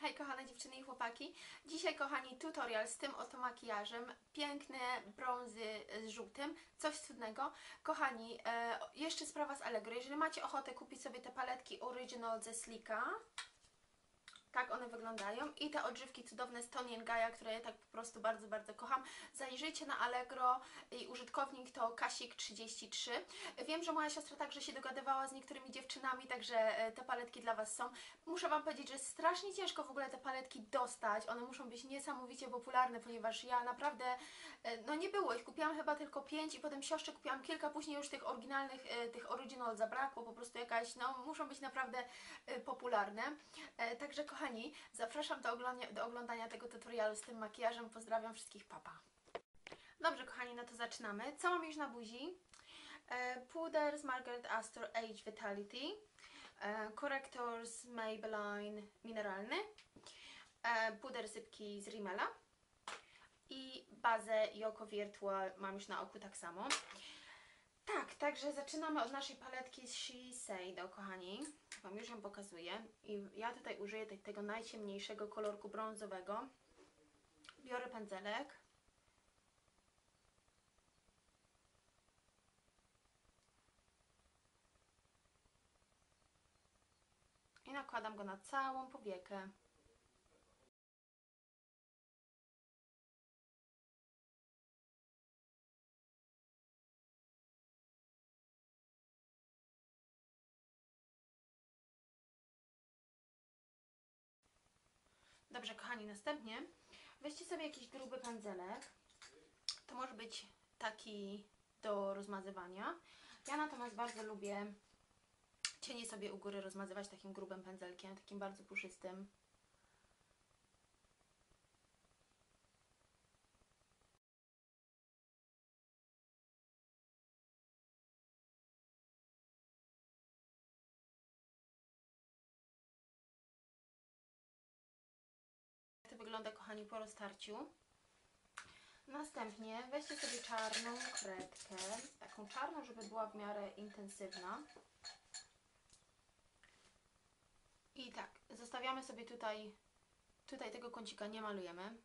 Hej kochane dziewczyny i chłopaki. Dzisiaj kochani tutorial z tym oto makijażem. Piękne brązy z żółtym. Coś cudnego. Kochani, e, jeszcze sprawa z Allegro. Jeżeli macie ochotę kupić sobie te paletki Original ze Slicka, tak one wyglądają. I te odżywki cudowne z Tony Gaia, które ja tak po prostu bardzo, bardzo kocham. Zajrzyjcie na Allegro i użytkownik to Kasik33. Wiem, że moja siostra także się dogadywała z niektórymi dziewczynami, także e, te paletki dla Was są. Muszę Wam powiedzieć, że strasznie ciężko w ogóle te paletki dostać. One muszą być niesamowicie popularne, ponieważ ja naprawdę, e, no nie było ich. Kupiłam chyba tylko pięć i potem siostrze kupiłam kilka, później już tych oryginalnych, e, tych original zabrakło, po prostu jakaś, no muszą być naprawdę e, E, Także kochani, zapraszam do oglądania, do oglądania tego tutorialu z tym makijażem. Pozdrawiam wszystkich, papa. Dobrze kochani, no to zaczynamy. Co mam już na buzi? E, Puder z Margaret Astor Age Vitality, e, korektor z Maybelline mineralny, puder sypki z Rimmela i bazę Yoko Virtual mam już na oku tak samo. Tak, także zaczynamy od naszej paletki z Shiseido, kochani. Wam już ją pokazuję. I ja tutaj użyję tego najciemniejszego kolorku brązowego. Biorę pędzelek. I nakładam go na całą powiekę. Dobrze, kochani, następnie weźcie sobie jakiś gruby pędzelek. To może być taki do rozmazywania. Ja natomiast bardzo lubię cienie sobie u góry rozmazywać takim grubym pędzelkiem, takim bardzo puszystym. Wygląda, kochani, po roztarciu. Następnie weźcie sobie czarną kredkę, taką czarną, żeby była w miarę intensywna. I tak, zostawiamy sobie tutaj, tutaj tego kącika nie malujemy.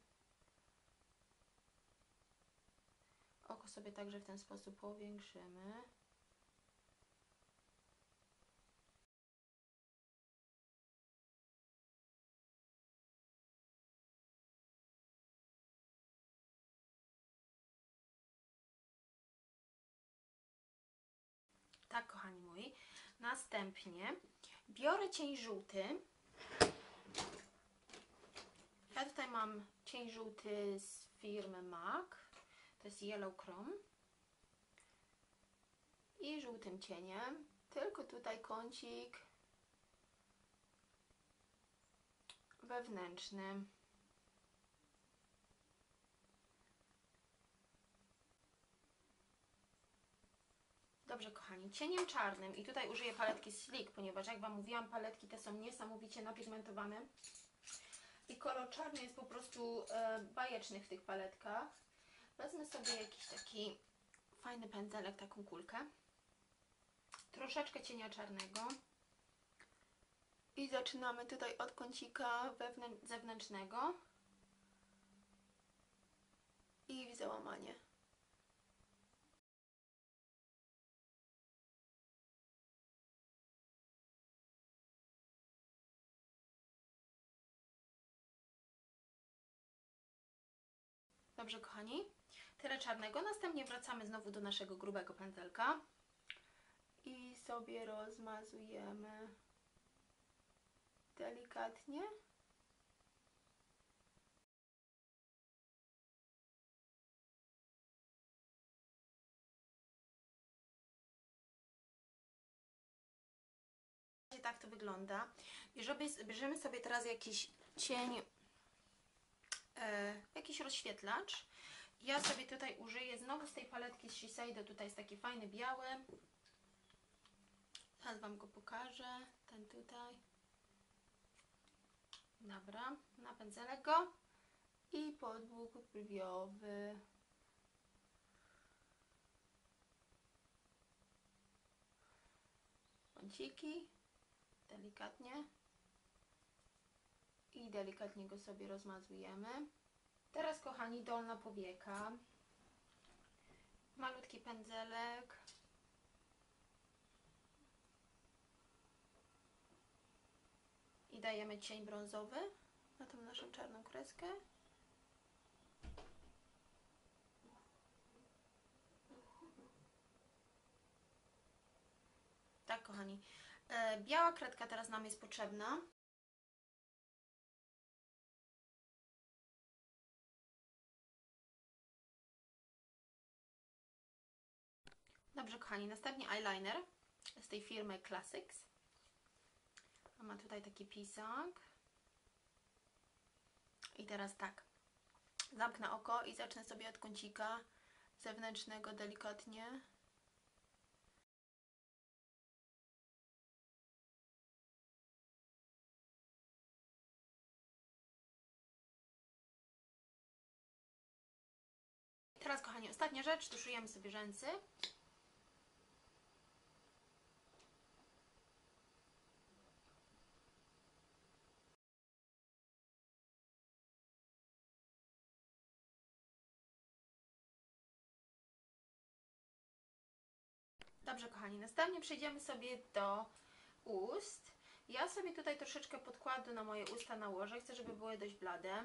Oko sobie także w ten sposób powiększymy. Tak, kochani moi. Następnie biorę cień żółty. Ja tutaj mam cień żółty z firmy MAC. To jest Yellow Chrome. I żółtym cieniem. Tylko tutaj kącik wewnętrzny. Dobrze, kochani, cieniem czarnym i tutaj użyję paletki Slick, ponieważ jak Wam mówiłam, paletki te są niesamowicie napigmentowane i kolor czarny jest po prostu e, bajeczny w tych paletkach. Wezmę sobie jakiś taki fajny pędzelek, taką kulkę, troszeczkę cienia czarnego i zaczynamy tutaj od kącika zewnętrznego i w załamanie. Dobrze, kochani. Tyle czarnego. Następnie wracamy znowu do naszego grubego pędzelka i sobie rozmazujemy delikatnie. Tak to wygląda. I żeby, bierzemy sobie teraz jakiś cień jakiś rozświetlacz. Ja sobie tutaj użyję znowu z tej paletki z Shiseido, tutaj jest taki fajny biały. Teraz Wam go pokażę, ten tutaj. Dobra, napędzelę go i podłóg brwiowy. Kąciki, delikatnie. I delikatnie go sobie rozmazujemy. Teraz, kochani, dolna powieka. Malutki pędzelek. I dajemy cień brązowy na tą naszą czarną kreskę. Tak, kochani. E, biała kredka teraz nam jest potrzebna. Kochani, następnie eyeliner z tej firmy Classics. A ma tutaj taki pisak. I teraz tak. Zamknę oko i zacznę sobie od kącika zewnętrznego delikatnie. Teraz, kochani, ostatnia rzecz. Tuszujemy sobie rzęsy. Dobrze, kochani, następnie przejdziemy sobie do ust. Ja sobie tutaj troszeczkę podkładu na moje usta nałożę. Chcę, żeby były dość blade.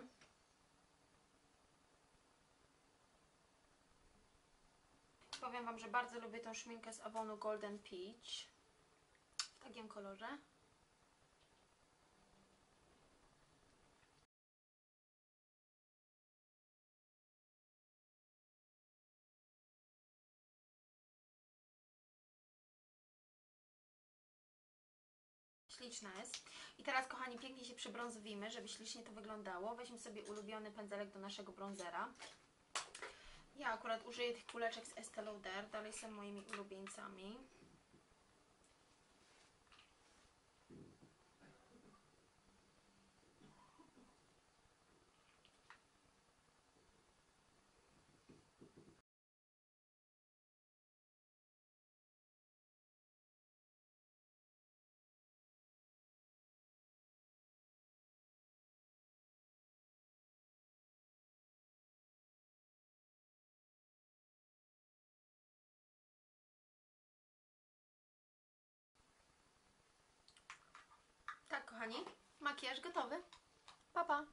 Powiem Wam, że bardzo lubię tą szminkę z Avonu Golden Peach w takim kolorze. Śliczna jest. I teraz, kochani, pięknie się przybrązowimy, żeby ślicznie to wyglądało. Weźmy sobie ulubiony pędzelek do naszego bronzera. Ja akurat użyję tych kuleczek z Estee Lauder. Dalej są moimi ulubieńcami. Kochani, makijaż gotowy. Pa, pa!